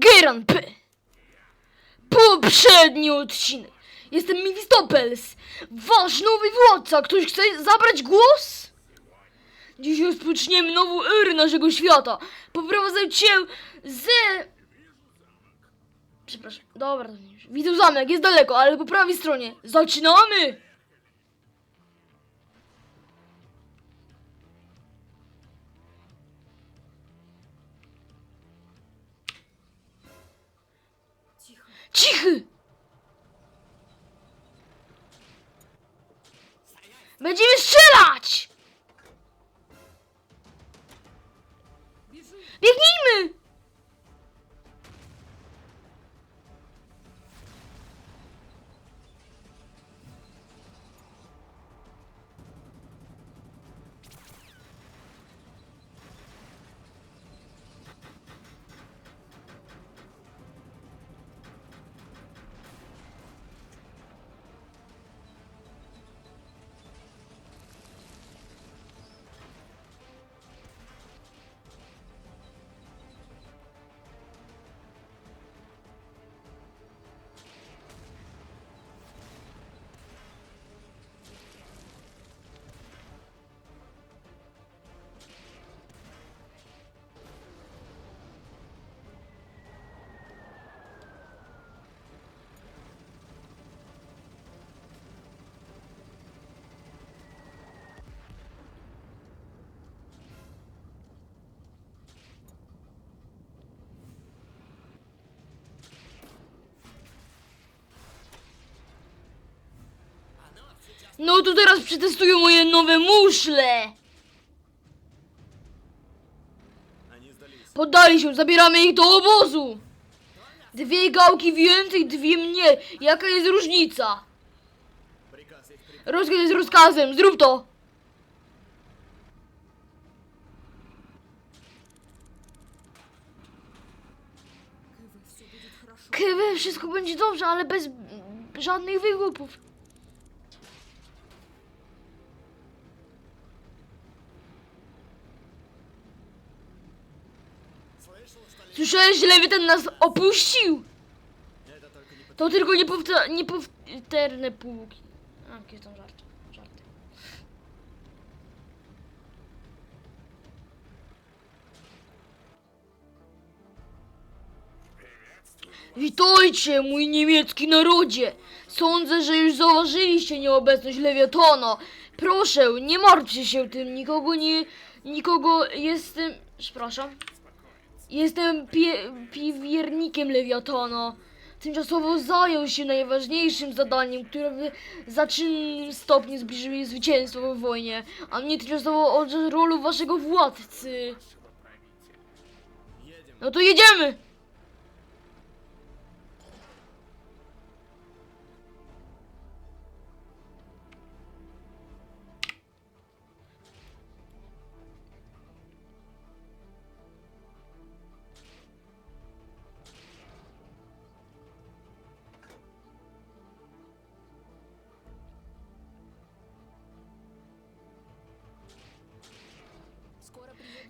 Geran P. Poprzedni odcinek. Jestem Mifistopels, wasz nowy władca. Ktoś chce zabrać głos? Dziś rozpoczniemy nową erę naszego świata. Poprowadzę cię ze... Przepraszam, dobra. Widzę zamek, jest daleko, ale po prawej stronie. Zaczynamy! you should. No to teraz przetestuję moje nowe muszle! Poddali się, zabieramy ich do obozu! Dwie gałki więcej, dwie mniej. Jaka jest różnica? Rozkaz jest rozkazem, zrób to! Kevin, wszystko będzie dobrze, ale bez żadnych wygłupów. Słyszałeś, że Lewiatan nas opuścił? To tylko niepowterne półki. A, jakieś tam żarty. żarty. Witajcie, mój niemiecki narodzie! Sądzę, że już zauważyliście nieobecność Lewiatana. Proszę, nie martwcie się tym, nikogo nie... Nikogo jestem... Przepraszam. Jestem pie, piwiernikiem Lewiatana. Tymczasowo zajął się najważniejszym zadaniem, które w zaczynnym stopniu zbliżyło jej zwycięstwo w wojnie, a mnie tymczasowo odrzeć rolę waszego władcy. No to jedziemy!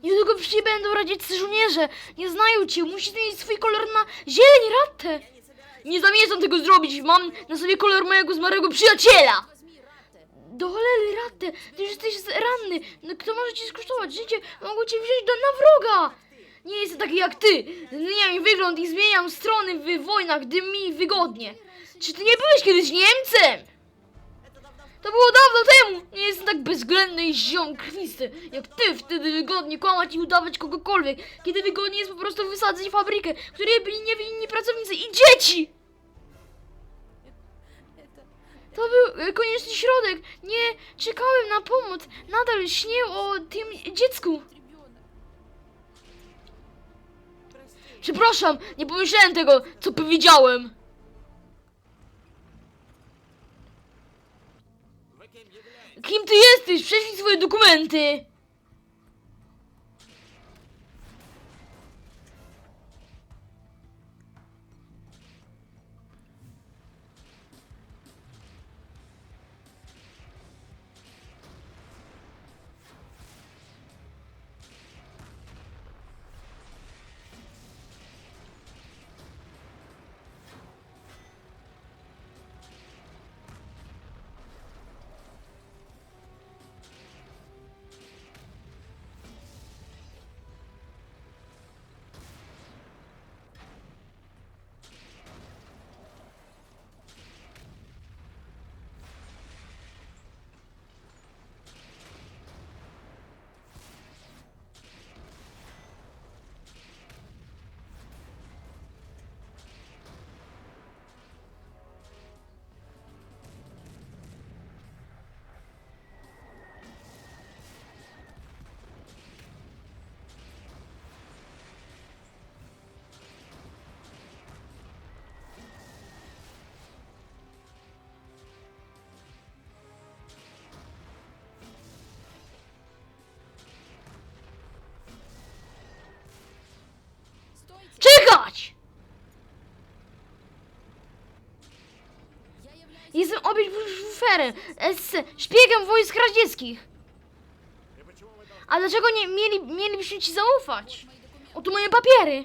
Niedługo przybędą radzieccy żołnierze. Nie znają cię. Musisz mieć swój kolor na zieleń ratę. Nie zamierzam tego zrobić. Mam na sobie kolor mojego zmarłego przyjaciela. Do cholery ratę. Ty już jesteś ranny. No, kto może ci skosztować życie? Mogą cię wziąć do, na wroga. Nie jestem taki jak ty. Zmieniam mi wygląd i zmieniam strony w wojnach, gdy mi wygodnie. Czy ty nie byłeś kiedyś Niemcem? To było dawno temu! Nie jestem tak bezwzględny i ziom krwisty, jak ty wtedy wygodnie kłamać i udawać kogokolwiek, kiedy wygodnie jest po prostu wysadzać fabrykę, w której byli niewinni pracownicy i dzieci! To był e, konieczny środek. Nie czekałem na pomoc. Nadal śnię o tym dziecku. Przepraszam, nie pomyślałem tego, co powiedziałem. Kim ty jesteś? Prześlij swoje dokumenty! Lucyferem, SC, szpiegiem wojsk radzieckich. A dlaczego nie mieli, mielibyśmy ci zaufać? Oto moje papiery.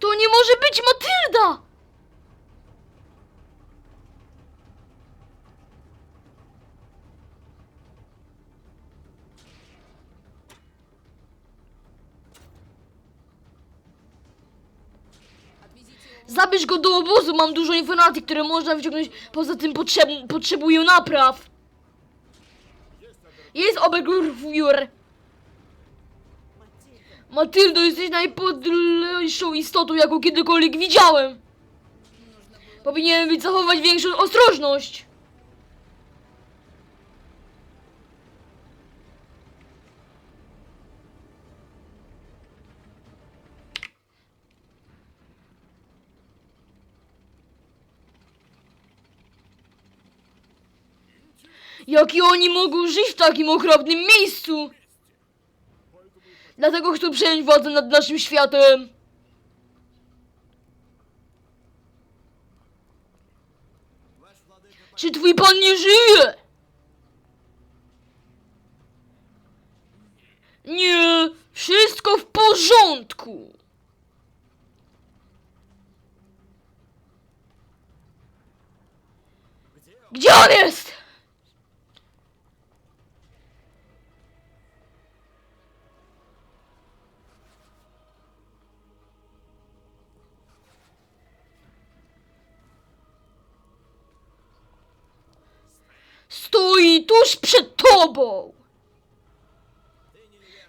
To nie może być Matylda! Zabierz go do obozu, mam dużo informacji, które można wyciągnąć. Poza tym potrzeb potrzebuję napraw. Jest Obergurfjur. Matyldo, jesteś najpodlejszą istotą, jaką kiedykolwiek widziałem. Powinienem zachować większą ostrożność. Jaki oni mogą żyć w takim okropnym miejscu? Dlatego chcą przejąć władzę nad naszym światem. Czy twój pan nie żyje? Nie, wszystko w porządku. Gdzie on jest? Tuż przed tobą!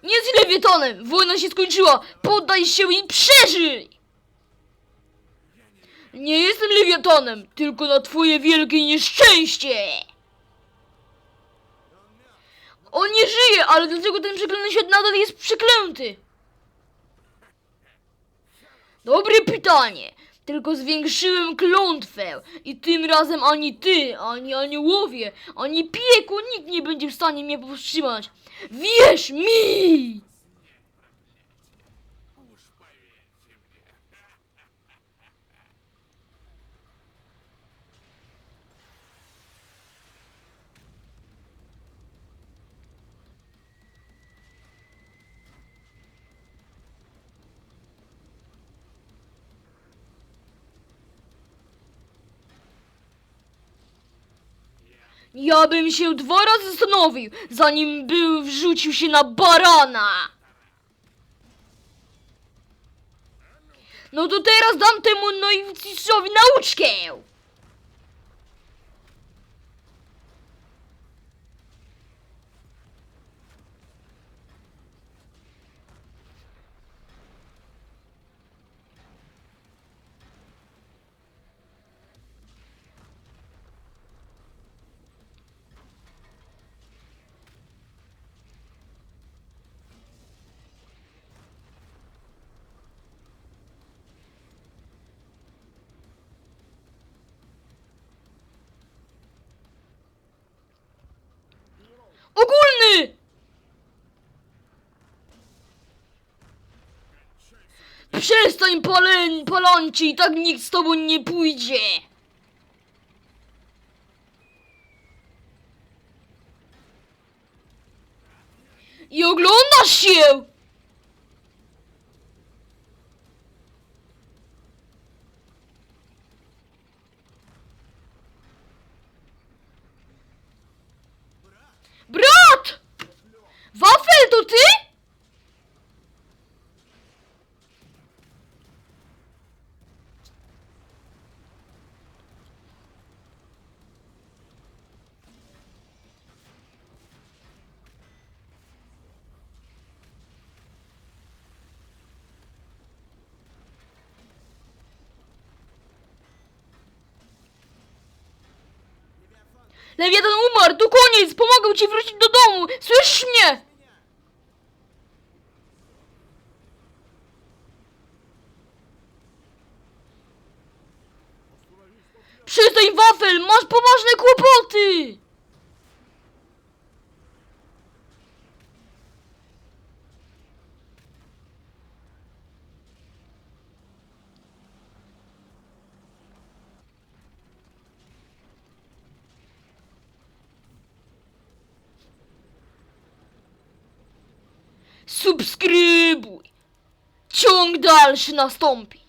Nie z Lewiatonem! Wojna się skończyła! Poddaj się i przeżyj! Nie jestem Lewiatonem, tylko na twoje wielkie nieszczęście! On nie żyje, ale dlaczego ten przeklęty świat nadal jest przeklęty? Dobre pytanie. Tylko zwiększyłem klątwę i tym razem ani ty, ani aniołowie, ani piekło nikt nie będzie w stanie mnie powstrzymać. Wierz mi! Ja bym się dwa razy zastanowił, zanim był wrzucił się na barana. No to teraz dam temu nowicjusowi nauczkę. Przestań palę, paląci, i tak nikt z tobą nie pójdzie. I oglądasz się! Brat! Wafel, to ty? Lewiatan umarł, to koniec, pomogę ci wrócić do domu, słyszysz mnie? Przestań wafel, masz poważne kłopoty! Subskrybuj. Ciąg dalszy nastąpi.